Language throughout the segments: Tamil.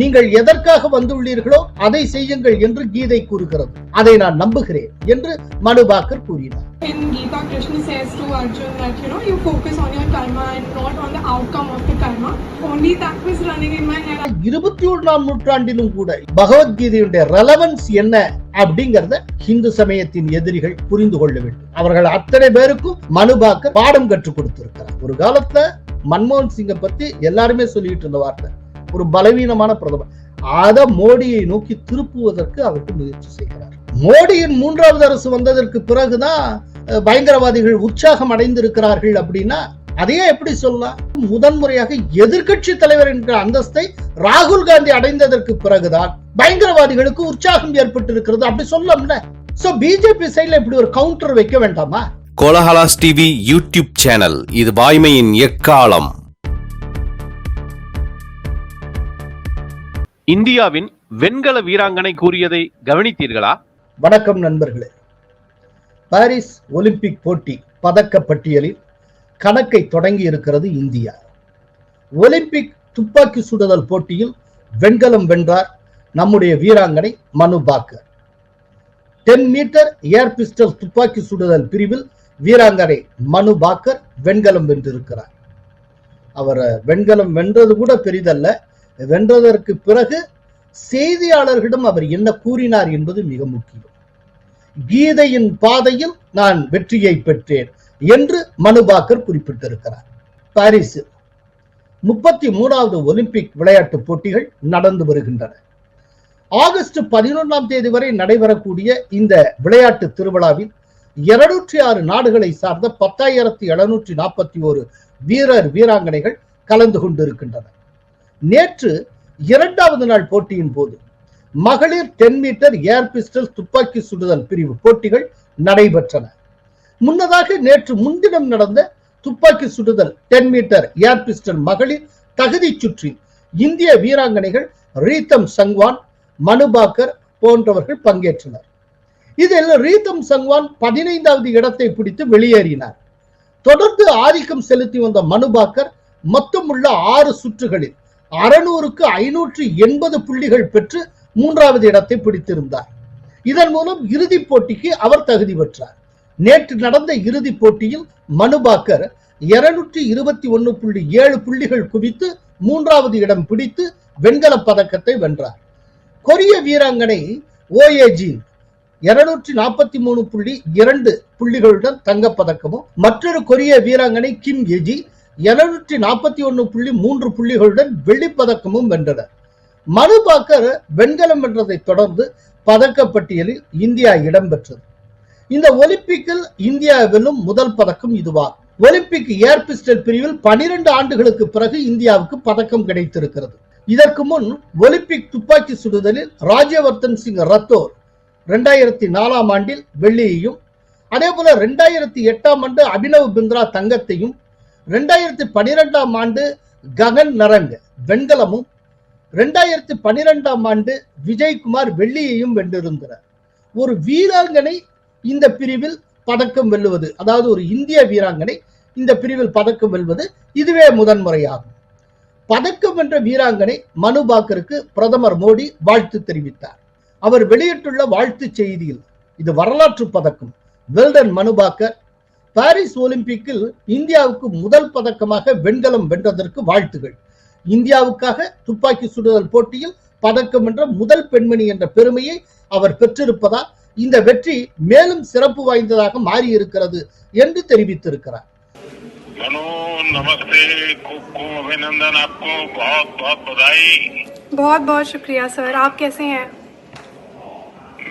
நீங்கள் எதற்காக வந்துள்ளீர்களோ அதை செய்யுங்கள் என்று கீதை கூறுகிறது. அதை நான் நம்புகிறேன் என்று மனுபாக்கர் கூறினார். In Gita, Krishna says to Arjun that you know you focus on your karma and not on the outcome of the karma. Only that was running in my head. இருபத்தி ஒன்றாம் நூற்றாண்டிலும் கூட பகவத்கீதையுடைய ரெலவன்ஸ் என்ன அப்படிங்கறத இந்து சமயத்தின் எதிரிகள் புரிந்து கொள்ள வேண்டும். அவர்கள் அத்தனை பேருக்கும் மனுபாக்கர் பாடம் கற்றுக் கொடுத்திருக்கிறார். ஒரு காலத்துல மன்மோகன் சிங்கை பத்தி எல்லாருமே சொல்லிட்டு இருந்த வார்த்தை. ஒரு பலவீனமான பிரதமர். அத மோடியை நோக்கி திருப்புவதற்கு அவருக்கு முயற்சி செய்கிறார். மோடியின் மூன்றாவது அரசு வந்ததற்கு பிறகுதான் பயங்கரவாதிகள் உற்சாகம் அடைந்திருக்கிறார்கள் அப்படின்னா அதையே எப்படி சொல்லலாம்? முதன்முறையாக எதிர்க்கட்சி தலைவர் என்கிற அந்தஸ்தை ராகுல் காந்தி அடைந்ததற்கு பிறகுதான் பயங்கரவாதிகளுக்கு உற்சாகம் ஏற்பட்டிருக்கிறது. அப்படி சொல்லம்ல சோ பிஜேபி சைடுல இப்படி ஒரு கவுண்டர் வைக்க வேண்டாமா? கோலஹலாஸ் டிவி யூடியூப் சேனல் இது வாய்மையின் எக்காலம். இந்தியாவின் வெண்கல வீராங்கனை கூறியதை கவனித்தீர்களா? வணக்கம் நண்பர்களே. பாரிஸ் ஒலிம்பிக் போட்டி பதக்க பட்டியலில் கணக்கை தொடங்கி இருக்கிறது இந்தியா. ஒலிம்பிக் துப்பாக்கி சுடுதல் போட்டியில் வெண்கலம் வென்றார் நம்முடைய வீராங்கனை Manu Bhaker. Ten metre air pistol துப்பாக்கி சுடுதல் பிரிவில் வீராங்கனை மனு பாக்கர் வெண்கலம் வென்றிருக்கிறார். அவர் வெண்கலம் வென்றது கூட பெரிதல்ல வென்றதற்கு பிறகு செய்தியாளர்களிடம் அவர் என்ன கூறினார் என்பது மிக முக்கியம். கீதையின் பாதையில் நான் வெற்றியை பெற்றேன் என்று மனுபாக்கர் குறிப்பிட்டிருக்கிறார். பாரிஸ் முப்பத்தி மூணாவது ஒலிம்பிக் விளையாட்டுப் போட்டிகள் நடந்து வருகின்றன. ஆகஸ்ட் பதினொன்றாம் தேதி வரை நடைபெறக்கூடிய இந்த விளையாட்டு திருவிழாவில் இருநூற்றி ஆறு நாடுகளை சார்ந்த பத்தாயிரத்தி எழுநூற்றி நாற்பத்தி ஒரு வீரர் வீராங்கனைகள் கலந்து கொண்டிருக்கின்றனர். நேற்று இரண்டாவது நாள் போட்டியின் போது மகளிர் டென் மீட்டர் ஏர் பிஸ்டல் துப்பாக்கி சுடுதல் பிரிவு போட்டிகள் நடைபெற்றன. முன்னதாக நேற்று முன்தினம் நடந்த துப்பாக்கி சுடுதல் டென் மீட்டர் ஏர் பிஸ்டல் மகளிர் தகுதி சுற்றில் இந்திய வீராங்கனைகள் ரீத்தம் சங்வான் மனுபாக்கர் போன்றவர்கள் பங்கேற்றனர். இதில் ரீத்தம் சங்வான் பதினைந்தாவது இடத்தை பிடித்து வெளியேறினார். தொடர்ந்து ஆதிக்கம் செலுத்தி வந்த மனுபாக்கர் மொத்தமுள்ள ஆறு சுற்றுகளில் அறுநூறுக்கு ஐநூற்று எண்பது புள்ளிகள் பெற்று மூன்றாவது இடத்தை பிடித்திருந்தார். இதன் மூலம் இறுதிப் போட்டிக்கு அவர் தகுதி பெற்றார். நேற்று நடந்த இறுதிப் போட்டியில் மனுபாக்கர் இருநூற்றி இருபத்தி ஒன்னு புள்ளி ஏழு புள்ளிகள் குவித்து மூன்றாவது இடம் பிடித்து வெண்கலப் பதக்கத்தை வென்றார். கொரிய வீராங்கனை ஓஏஜி இருநூற்றி நாற்பத்தி மூணு புள்ளி இரண்டு புள்ளிகளுடன் தங்கப்பதக்கமும் மற்றொரு கொரிய வீராங்கனை கிம் எஜி இருநூற்றி நாற்பத்தி ஒன்று புள்ளி மூன்று புள்ளிகளுடன் வெள்ளிப்பதக்கமும் வென்றனர் மனு பாக்கர் வெண்கலம் வென்றதை தொடர்ந்து பதக்கப்பட்டியலில் இந்தியா இடம்பெற்றது. இந்த ஒலிம்பிக்கில் இந்தியா வெல்லும் முதல் பதக்கம் இதுவாகும் ஒலிம்பிக் ஏர் பிஸ்டல் பிரிவில் பனிரெண்டு ஆண்டுகளுக்கு பிறகு இந்தியாவுக்கு பதக்கம் கிடைத்திருக்கிறது. இதற்கு முன் ஒலிம்பிக் துப்பாக்கி சுடுதலில் ராஜ்யவர்தன் சிங் ரத்தோர் ரெண்டாயிரத்தி நாலாம் ஆண்டில் வெள்ளியையும் அதே போல ரெண்டாயிரத்தி எட்டாம் ஆண்டு அபினவ் பிந்த்ரா தங்கத்தையும் ரெண்டாயிரத்தி பனிரெண்டாம் ஆண்டு ககன் நரங் வெண்கலமும் ரெண்டாயிரத்தி பனிரெண்டாம் ஆண்டு விஜய்குமார் வெள்ளியையும் வென்றிருந்தனர் ஒரு வீராங்கனை இந்த பிரிவில் பதக்கம் வெல்லுவது அதாவது ஒரு இந்திய வீராங்கனை இந்த பிரிவில் பதக்கம் வெல்வது இதுவே முதன்முறையாகும். பதக்கம் வென்ற வீராங்கனை மனு பாக்கருக்கு பிரதமர் மோடி வாழ்த்து தெரிவித்தார். அவர் வெளியிட்டுள்ள வாழ்த்து செய்தியில் இது வரலாற்று பதக்கம். வெல்டன் மனுபாக்கர் பாரிஸ் ஒலிம்பிக்கில் இந்தியாவுக்கு முதல் பதக்கமாக வெண்கலம் வென்றதற்கு வாழ்த்துகள் இந்தியாவுக்காக துப்பாக்கி சுடுதல் போட்டியில் பதக்கம் வென்ற முதல் பெண்மணி என்ற பெருமையை அவர் பெற்றிருப்பதால் இந்த வெற்றி மேலும் சிறப்பு வாய்ந்ததாக மாறியிருக்கிறது என்று தெரிவித்திருக்கிறார் मनु नमस्ते खूब खूब अभिनंदन आपको बहुत बहुत बधाई बहुत बहुत शुक्रिया सर आप कैसे हैं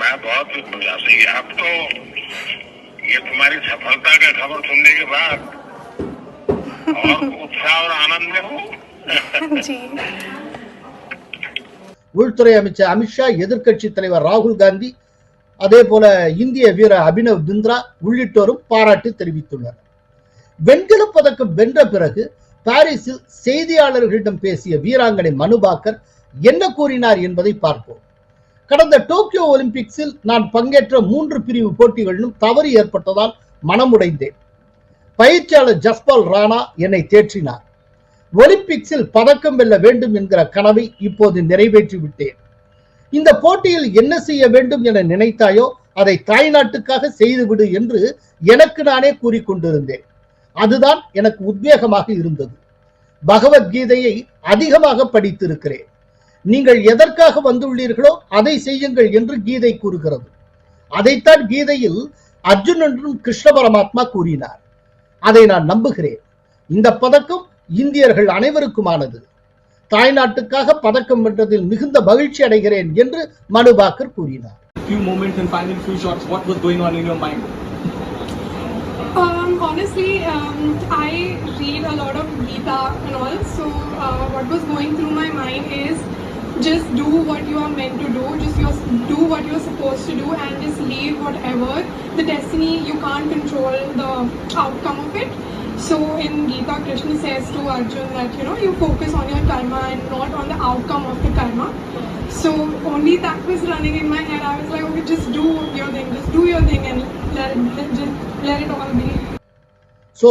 मैं बहुत बढ़िया से आप तो ये तुम्हारी सफलता का खबर सुनने के बाद और उत्साह और आनंद में हूँ जी உள்துறை அமைச்சர் அமித்ஷா எதிர்க்கட்சி தலைவர் ராகுல் காந்தி அதே போல இந்திய வீரர் அபினவ் பிந்த்ரா உள்ளிட்டோரும் பாராட்டு தெரிவித்துள்ளனர் வெண்கலப் பதக்கம் வென்ற பிறகு பாரிஸில் செய்தியாளர்களிடம் பேசிய வீராங்கனை மனுபாக்கர் என்ன கூறினார் என்பதை பார்ப்போம் கடந்த டோக்கியோ ஒலிம்பிக்ஸில் நான் பங்கேற்ற மூன்று பிரிவு போட்டிகளிலும் தவறு ஏற்பட்டதால் மனமுடைந்தேன். பயிற்சியாளர் ஜஸ்பால் ராணா என்னை தேற்றினார். ஒலிம்பிக்ஸில் பதக்கம் வெல்ல வேண்டும் என்கிற கனவை இப்போது நிறைவேற்றி விட்டேன். இந்த போட்டியில் என்ன செய்ய வேண்டும் என நினைத்தாயோ அதை தாய்நாட்டுக்காக செய்துவிடு என்று எனக்கு நானே கூறிக்கொண்டிருந்தேன் அதுதான் எனக்கு உத்வேகமாக இருந்தது. பகவத்கீதையை அதிகமாக படித்திருக்கிறேன். நீங்கள் எதற்காக வந்துள்ளீர்களோ அதை செய்யுங்கள் என்று கீதை கூறுகிறது. அதைத்தான் கீதையில் அர்ஜுனனும் கிருஷ்ண பரமாத்மா கூறினார். அதை நான் நம்புகிறேன். இந்த பதக்கம் இந்தியர்கள் அனைவருக்குமானது. தாய்நாட்டுக்காக பதக்கம் வென்றதில் மிகுந்த மகிழ்ச்சி அடைகிறேன் என்று மனுபாக்கர் கூறினார். Few moments and final few shots, what was going on in your mind? Um, honestly, um, I read a lot of Gita and all. So uh, what was going through my mind is just do what you are meant to do. Just your, do what you're supposed to do, and just leave whatever the destiny. You can't control the outcome of it. So in Gita, Krishna says to Arjun that you know you focus on your karma and not on the outcome of the karma. So only that was running in my head. I was like, okay, just do your thing, just do your thing, and let it, let, just let it all be. So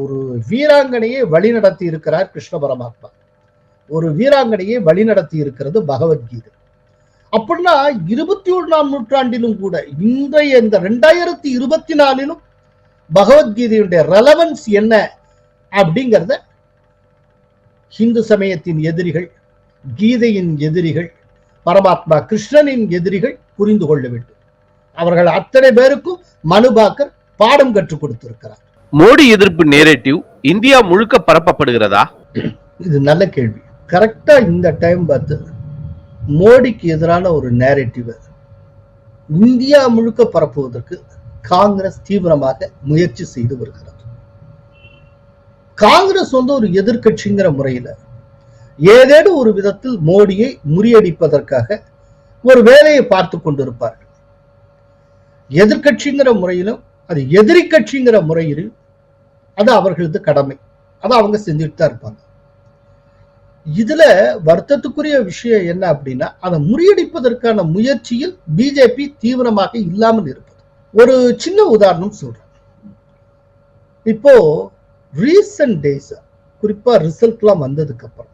ஒரு வீராங்கனையை வழிநடத்தி இருக்கிறார் கிருஷ்ண பரமாத்மா ஒரு வீராங்கனையை வழிநடத்தி இருக்கிறது பகவத்கீதை. அப்படின்னா இருபத்தி ஒன்றாம் நூற்றாண்டிலும் கூட இன்றைய இந்த ரெண்டாயிரத்தி இருபத்தி நாலிலும் பகவத்கீதையுடைய ரெலவன்ஸ் என்ன அப்படிங்கிறத ஹிந்து சமயத்தின் எதிரிகள் கீதையின் எதிரிகள் பரமாத்மா கிருஷ்ணனின் எதிரிகள் புரிந்து கொள்ள வேண்டும். அவர்கள் அத்தனை பேருக்கும் மனுபாக்கர் பாடம் கற்றுக் கொடுத்திருக்கிறார். மோடி எதிர்ப்பு நேரேட்டிவ் இந்தியா முழுக்க பரப்பப்படுகிறதா? இது நல்ல கேள்வி. கரெக்டா இந்த டைம் பார்த்து மோடிக்கு எதிரான ஒரு நேரேட்டிவ் இந்தியா முழுக்க பரப்புவதற்கு காங்கிரஸ் தீவிரமாக முயற்சி செய்து வருகிறது. காங்கிரஸ் வந்து ஒரு எதிர்கட்சிங்கிற முறையில ஏதேனும் ஒரு விதத்தில் மோடியை முறியடிப்பதற்காக ஒரு வேலையை பார்த்து கொண்டிருப்பார்கள். எதிர்கட்சிங்கிற முறையிலும் அது எதிரி கட்சிங்கிற முறையிலும் அது அவர்களது கடமை. அதை அவங்க செஞ்சுட்டு தான் இருப்பாங்க. இதுல வருத்தத்துக்குரிய விஷயம் என்ன அப்படின்னா அதை முறியடிப்பதற்கான முயற்சியில் பிஜேபி தீவிரமாக இல்லாமல் இருப்பது. ஒரு சின்ன உதாரணம் சொல்றேன். இப்போ ரீசன்ட் டேஸ் குறிப்பா ரிசல்ட்லாம் வந்ததுக்கு அப்புறம்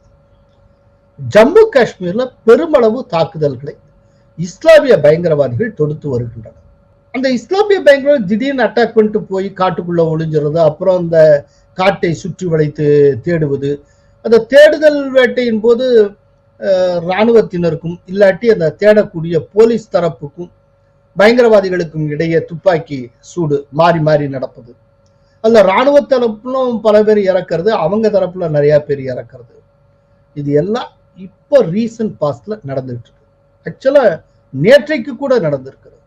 ஜம்மு காஷ்மீர்ல பெருமளவு தாக்குதல்களை இஸ்லாமிய பயங்கரவாதிகள் தொடுத்து வருகின்றனர். அந்த இஸ்லாமிய பயங்கரவாதி திடீர்னு அட்டாக் பண்ணிட்டு போய் காட்டுக்குள்ள ஒளிஞ்சிறது அப்புறம் அந்த காட்டை சுற்றி வளைத்து தேடுவது அந்த தேடுதல் வேட்டையின் போது இராணுவத்தினருக்கும் இல்லாட்டி அந்த தேடக்கூடிய போலீஸ் தரப்புக்கும் பயங்கரவாதிகளுக்கும் இடையே துப்பாக்கி சூடு மாறி மாறி நடப்பது. அந்த இராணுவ தரப்புலும் பல பேர் இறக்கிறது அவங்க தரப்புல நிறைய பேர் இறக்கிறது. இது எல்லாம் இப்போ ரீசன்ட் பாஸ்ட்ல நடந்துட்டு இருக்கு. ஆக்சுவலா நேற்றைக்கு கூட நடந்திருக்கிறது.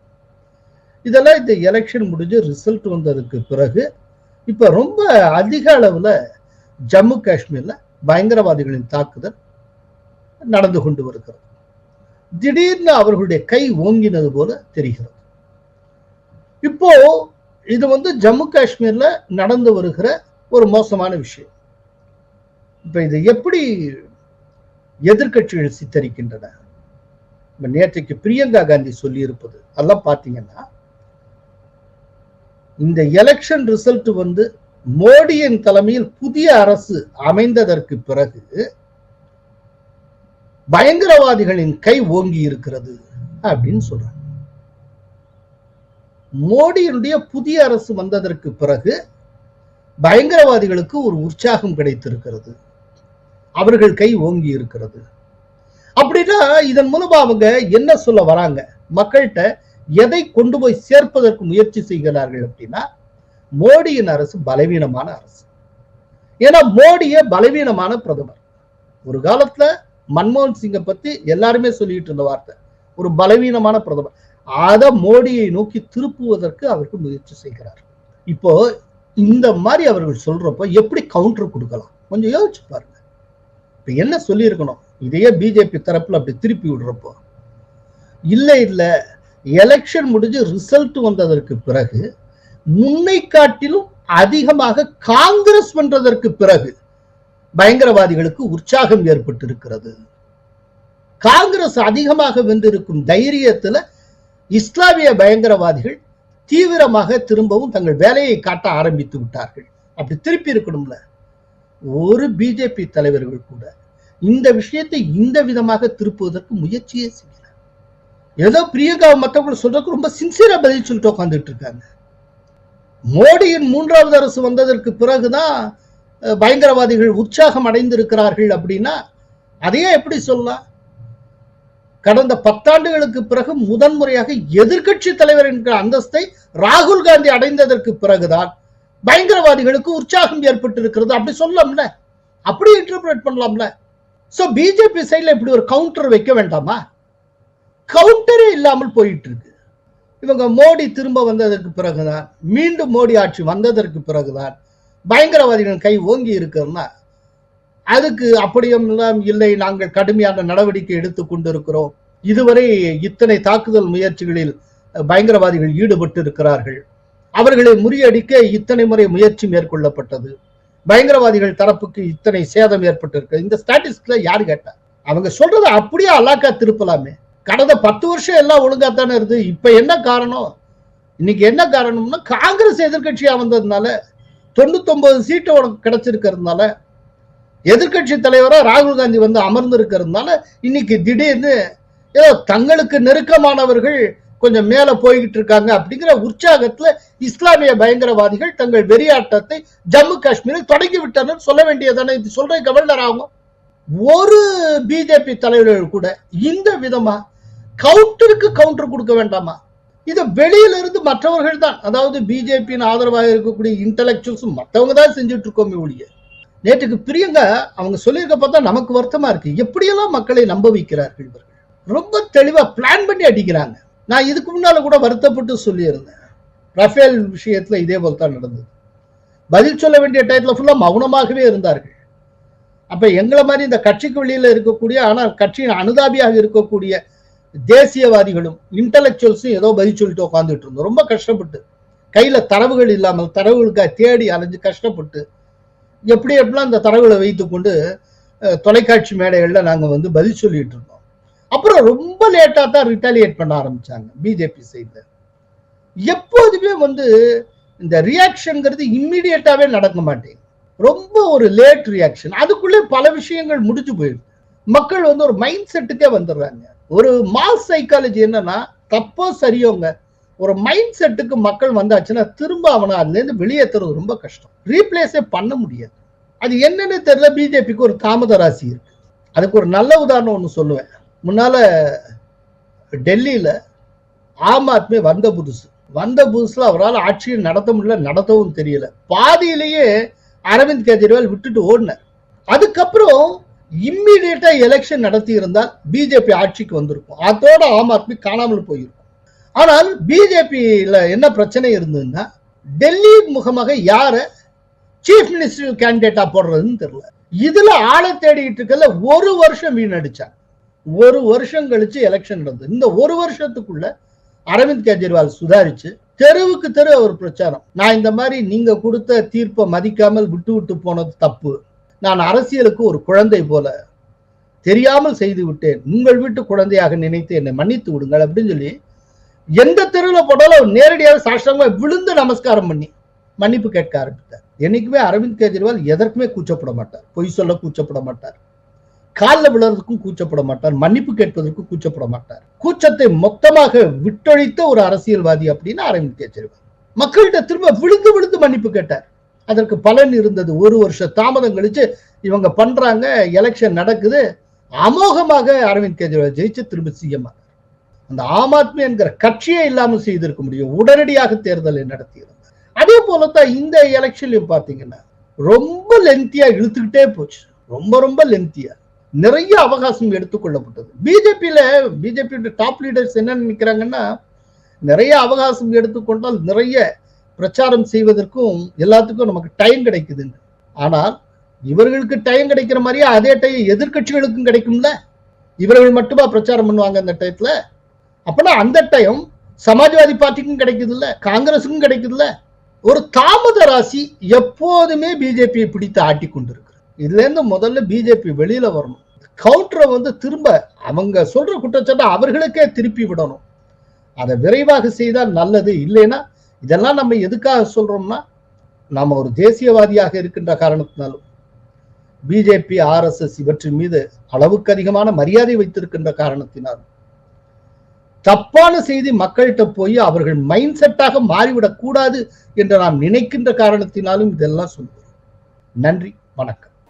இதெல்லாம் இந்த எலெக்ஷன் முடிஞ்சு ரிசல்ட் வந்ததுக்கு பிறகு இப்ப ரொம்ப அதிக அளவுல ஜம்மு காஷ்மீர்ல பயங்கரவாதிகளின் தாக்குதல் நடந்து கொண்டு வருகிறது. திடீர்னு அவர்களுடைய கை ஓங்கினது போல தெரிகிறது. இப்போ இது வந்து ஜம்மு காஷ்மீர்ல நடந்து வருகிற ஒரு மோசமான விஷயம். இப்ப இது எப்படி எதிர்க்கட்சிகள் சித்தரிக்கின்றன? இப்ப நேற்றைக்கு பிரியங்கா காந்தி சொல்லி இருப்பது அதெல்லாம் பார்த்தீங்கன்னா இந்த எலெக்ஷன் ரிசல்ட் வந்து மோடியின் தலைமையில் புதிய அரசு அமைந்ததற்கு பிறகு பயங்கரவாதிகளின் கை ஓங்கி இருக்கிறது அப்படின்னு சொல்றாங்க. மோடியினுடைய புதிய அரசு வந்ததற்கு பிறகு பயங்கரவாதிகளுக்கு ஒரு உற்சாகம் கிடைத்திருக்கிறது. அவர்கள் கை ஓங்கி இருக்கிறது. அப்படின்னா இதன் மூலமா அவங்க என்ன சொல்ல வராங்க? மக்கள்கிட்ட எதை கொண்டு போய் சேர்ப்பதற்கு முயற்சி செய்கிறார்கள் அப்படின்னா மோடியின் அரசு பலவீனமான அரசு. ஏன்னா மோடியே பலவீனமான பிரதமர். ஒரு காலத்துல மன்மோகன் சிங்கை பத்தி எல்லாருமே சொல்லிட்டு இருந்த வார்த்தை. ஒரு பலவீனமான பிரதமர். அதை மோடியை நோக்கி திருப்புவதற்கு அவருக்கு முயற்சி செய்கிறார். இப்போ இந்த மாதிரி அவர்கள் சொல்றப்போ எப்படி கவுண்டர் கொடுக்கலாம்? கொஞ்சம் யோசிச்சு பாருங்க. இப்ப என்ன சொல்லியிருக்கணும்? இதையே பிஜேபி தரப்புல அப்படி திருப்பி விடுறப்போ. இல்லை இல்லை. எலெக்ஷன் முடிஞ்சு ரிசல்ட் வந்ததற்கு பிறகு முன்னை காட்டிலும் அதிகமாக காங்கிரஸ் வென்றதற்கு பிறகு பயங்கரவாதிகளுக்கு உற்சாகம் ஏற்பட்டிருக்கிறது. காங்கிரஸ் அதிகமாக வென்றிருக்கும் தைரியத்துல இஸ்லாமிய பயங்கரவாதிகள் தீவிரமாக திரும்பவும் தங்கள் வேலையை காட்ட ஆரம்பித்து விட்டார்கள். அப்படி திருப்பி இருக்கணும்ல. ஒரு பிஜேபி தலைவர்கள் கூட இந்த விஷயத்தை இந்த விதமாக திருப்புவதற்கு முயற்சியே செய்யல. ஏதோ பிரியங்கா மற்றவங்க சொல்றதுக்கு ரொம்ப சின்சியரா பதில் சொல்லிட்டு உட்காந்துட்டு இருக்காங்க. மோடியின் மூன்றாவது அரசு வந்ததற்கு பிறகுதான் பயங்கரவாதிகள் உற்சாகம் அடைந்திருக்கிறார்கள் அப்படின்னா அதையே எப்படி சொல்லலாம்? கடந்த பத்தாண்டுகளுக்கு பிறகு முதன்முறையாக எதிர்க்கட்சி தலைவர் என்கிற அந்தஸ்தை ராகுல் காந்தி அடைந்ததற்கு பிறகுதான் பயங்கரவாதிகளுக்கு உற்சாகம் ஏற்பட்டு இருக்கிறது அப்படி சொல்லலாம்ல? அப்படி இன்டர்பிரேட் பண்ணலாம்ல? சோ பிஜேபி சைடுல இப்படி ஒரு கவுண்டர் வைக்க வேண்டாமா? கவுண்டரே இல்லாமல் போயிட்டு இருக்கு. இவங்க மோடி திரும்ப வந்ததற்கு பிறகுதான் மீண்டும் மோடி ஆட்சி வந்ததற்கு பிறகுதான் பயங்கரவாதிகள் கை ஓங்கி இருக்கிறதுனா அதுக்கு அப்படியும் இல்லை நாங்கள் கடுமையான நடவடிக்கை எடுத்துக் கொண்டிருக்கிறோம். இதுவரை இத்தனை தாக்குதல் முயற்சிகளில் பயங்கரவாதிகள் ஈடுபட்டு இருக்கிறார்கள் அவர்களை முறியடிக்க இத்தனை முறை முயற்சி மேற்கொள்ளப்பட்டது. பயங்கரவாதிகள் தரப்புக்கு இத்தனை சேதம் ஏற்பட்டிருக்கு. இந்த ஸ்டாட்டிஸ்டிக்ல யார் கேட்டா அவங்க சொல்றதை அப்படியே அலாக்கா திருப்பலாமே. கடந்த பத்து வருஷம் எல்லாம் ஒழுங்கா தானே இருந்து இப்ப என்ன காரணம்? இன்னைக்கு என்ன காரணம்னா காங்கிரஸ் எதிர்கட்சியா வந்ததுனால தொண்ணூத்தொன்பது சீட்டு உனக்கு கிடைச்சிருக்கிறதுனால எதிர்க்கட்சி தலைவரா ராகுல் காந்தி வந்து அமர்ந்து இருக்கிறதுனால இன்னைக்கு திடீர்னு ஏதோ தங்களுக்கு நெருக்கமானவர்கள் கொஞ்சம் மேல போய்கிட்டு இருக்காங்க அப்படிங்கிற உற்சாகத்துல இஸ்லாமிய பயங்கரவாதிகள் தங்கள் வெறியாட்டத்தை ஜம்மு காஷ்மீரில் தொடங்கி விட்டனர். சொல்ல வேண்டியதானே இது சொல்ற கவர்னர் ஆகும் ஒரு பிஜேபி தலைவர்கள் கூட இந்த விதமா கவுண்டருக்கு கவுண்டர் கொடுக்க வேண்டாமா? இதை வெளியில இருந்து மற்றவர்கள் தான் அதாவது பிஜேபியின் ஆதரவாக இருக்கக்கூடிய இன்டலெக்சுவல்ஸும் மற்றவங்க தான் செஞ்சுட்டு இருக்கோமே ஒழிய. நேற்றுக்கு பிரியங்கா அவங்க சொல்லியிருக்க பார்த்தா நமக்கு வருத்தமா இருக்கு. எப்படியெல்லாம் மக்களை நம்ப வைக்கிறார்கள் இவர்கள்? ரொம்ப தெளிவா பிளான் பண்ணி அடிக்கிறாங்க. நான் இதுக்கு முன்னால கூட வருத்தப்பட்டு சொல்லியிருந்தேன். ரஃபேல் விஷயத்துல இதே போல் தான் நடந்தது. பதில் சொல்ல வேண்டிய டயத்துல ஃபுல்லா மௌனமாகவே இருந்தார்கள். அப்ப எங்களை மாதிரி இந்த கட்சிக்கு வெளியில இருக்கக்கூடிய ஆனால் கட்சியின் அனுதாபியாக இருக்கக்கூடிய தேசியவாதிகளும் இன்டலெக்சுவல்ஸும் ஏதோ பதில் சொல்லிட்டு உட்காந்துட்டு இருந்தோம். ரொம்ப கஷ்டப்பட்டு. கையில தரவுகள் இல்லாமல் தரவுகளுக்காக தேடி அலைஞ்சு கஷ்டப்பட்டு எப்படி எப்படிலாம் அந்த தரவுகளை வைத்துக்கொண்டு கொண்டு தொலைக்காட்சி மேடைகள்ல நாங்க வந்து பதில் சொல்லிட்டு இருந்தோம். அப்புறம் ரொம்ப லேட்டா தான் ரிட்டாலியேட் பண்ண ஆரம்பிச்சாங்க பிஜேபி சைடில் எப்போதுமே வந்து இந்த ரியாக்ஷன்ங்கிறது இம்மிடியட்டாவே நடக்க மாட்டேங்குது. ரொம்ப ஒரு லேட் ரியாக்ஷன் அதுக்குள்ளே பல விஷயங்கள் முடிஞ்சு போயிடுது. மக்கள் வந்து ஒரு மைண்ட் செட்டுக்கே வந்துடுறாங்க. ஒரு மாஸ் சைக்காலஜி என்னன்னா தப்போ சரியோங்க ஒரு மைண்ட் செட்டுக்கு மக்கள் வந்தாச்சுன்னா திரும்ப அவனை அதுலேருந்து வெளியேற்றுறது ரொம்ப கஷ்டம். ரீப்ளேஸே பண்ண முடியாது. அது என்னன்னு தெரியல பிஜேபிக்கு ஒரு தாமத ராசி இருக்கு. அதுக்கு ஒரு நல்ல உதாரணம் ஒன்று சொல்லுவேன். முன்னால டெல்லியில் ஆம் ஆத்மி வந்த புதுசு. வந்த புதுசுல அவரால் ஆட்சியை நடத்த முடியல நடத்தவும் தெரியல. பாதியிலேயே அரவிந்த் கெஜ்ரிவால் விட்டுட்டு ஓடினார். அதுக்கப்புறம் இம்மிடியட்டா எலெக்ஷன் நடத்தி இருந்தால் பிஜேபி ஆட்சிக்கு வந்திருக்கும். அதோட ஆம் ஆத்மி காணாமல் போயிருக்கும். ஆனால் பிஜேபியில என்ன பிரச்சனை இருந்ததுன்னா டெல்லி முகமாக யார சீஃப் மினிஸ்டர் கேண்டிடேட்டா போடுறதுன்னு தெரியல. இதுல ஆளை தேடிட்டு இருக்கல ஒரு வருஷம் வீணடிச்சாங்க ஒரு வருஷம் கழிச்சு எலெக்ஷன் நடந்தது. இந்த ஒரு வருஷத்துக்குள்ள அரவிந்த் கெஜ்ரிவால் சுதாரிச்சு தெருவுக்கு தெரு அவர் பிரச்சாரம். நான் இந்த மாதிரி நீங்க கொடுத்த தீர்ப்பை மதிக்காமல் விட்டு விட்டு போனது தப்பு. நான் அரசியலுக்கு ஒரு குழந்தை போல தெரியாமல் செய்து விட்டேன். உங்கள் வீட்டு குழந்தையாக நினைத்து என்னை மன்னித்து விடுங்கள் அப்படின்னு சொல்லி எந்த தெருவில் போட்டாலும் நேரடியாக சாஷ்டமாக விழுந்து நமஸ்காரம் பண்ணி மன்னிப்பு கேட்க ஆரம்பித்தார். என்னைக்குமே அரவிந்த் கெஜ்ரிவால் எதற்குமே கூச்சப்பட மாட்டார். பொய் சொல்ல கூச்சப்பட மாட்டார். காலில் விழுறதுக்கும் கூச்சப்பட மாட்டார். மன்னிப்பு கேட்பதற்கும் கூச்சப்பட மாட்டார். கூச்சத்தை மொத்தமாக விட்டொழித்த ஒரு அரசியல்வாதி அப்படின்னு அரவிந்த் கெஜ்ரிவால். மக்கள்கிட்ட திரும்ப விழுந்து விழுந்து மன்னிப்பு கேட்டார். அதற்கு பலன் இருந்தது. ஒரு வருஷ தாமதம் கழிச்சு இவங்க பண்றாங்க எலெக்ஷன் நடக்குது. அமோகமாக அரவிந்த் கெஜ்ரிவால் ஜெயிச்சு திரும்ப சிஎம் அந்த ஆம் ஆத்மி என்கிற கட்சியே இல்லாமல் செய்திருக்க முடியும். உடனடியாக தேர்தலை நடத்தியிருந்தார் அதே போலத்தான் இந்த எலெக்ஷன்லையும் பார்த்தீங்கன்னா ரொம்ப லென்த்தியா இழுத்துக்கிட்டே போச்சு. ரொம்ப ரொம்ப லென்த்தியா நிறைய அவகாசம் எடுத்துக்கொள்ளப்பட்டது. பிஜேபியில பிஜேபியோட டாப் லீடர்ஸ் என்ன நினைக்கிறாங்கன்னா நிறைய அவகாசம் எடுத்துக்கொண்டால் நிறைய பிரச்சாரம் செய்வதற்கும் எல்லாத்துக்கும் நமக்கு டைம் கிடைக்குதுன்னு ஆனால் இவர்களுக்கு டைம் கிடைக்கிற மாதிரியே அதே டைம் எதிர்க்கட்சிகளுக்கும் கிடைக்கும்ல. இவர்கள் மட்டுமா பிரச்சாரம் பண்ணுவாங்க அந்த டயத்துல அப்பனா அந்த டைம் சமாஜ்வாதி பார்ட்டிக்கும் கிடைக்குதுல்ல காங்கிரஸுக்கும் கிடைக்குதுல்ல. ஒரு தாமத ராசி எப்போதுமே பிஜேபியை பிடித்து ஆட்டி கொண்டிருக்கு இதுல இருந்து முதல்ல பிஜேபி வெளியில வரணும். கவுண்டரை வந்து திரும்ப அவங்க சொல்ற குற்றச்சாட்டை அவர்களுக்கே திருப்பி விடணும். அதை விரைவாக செய்தால் நல்லது. இல்லைன்னா இதெல்லாம் நம்ம எதுக்காக சொல்றோம்னா நாம ஒரு தேசியவாதியாக இருக்கின்ற காரணத்தினாலும் பிஜேபி ஆர்எஸ்எஸ் இவற்றின் மீது அளவுக்கு அதிகமான மரியாதை வைத்திருக்கின்ற காரணத்தினாலும் தப்பான செய்தி மக்கள்கிட்ட போய் அவர்கள் மைண்ட் செட்டாக மாறிவிடக் கூடாது என்று நாம் நினைக்கின்ற காரணத்தினாலும் இதெல்லாம் சொல்கிறோம். நன்றி வணக்கம்.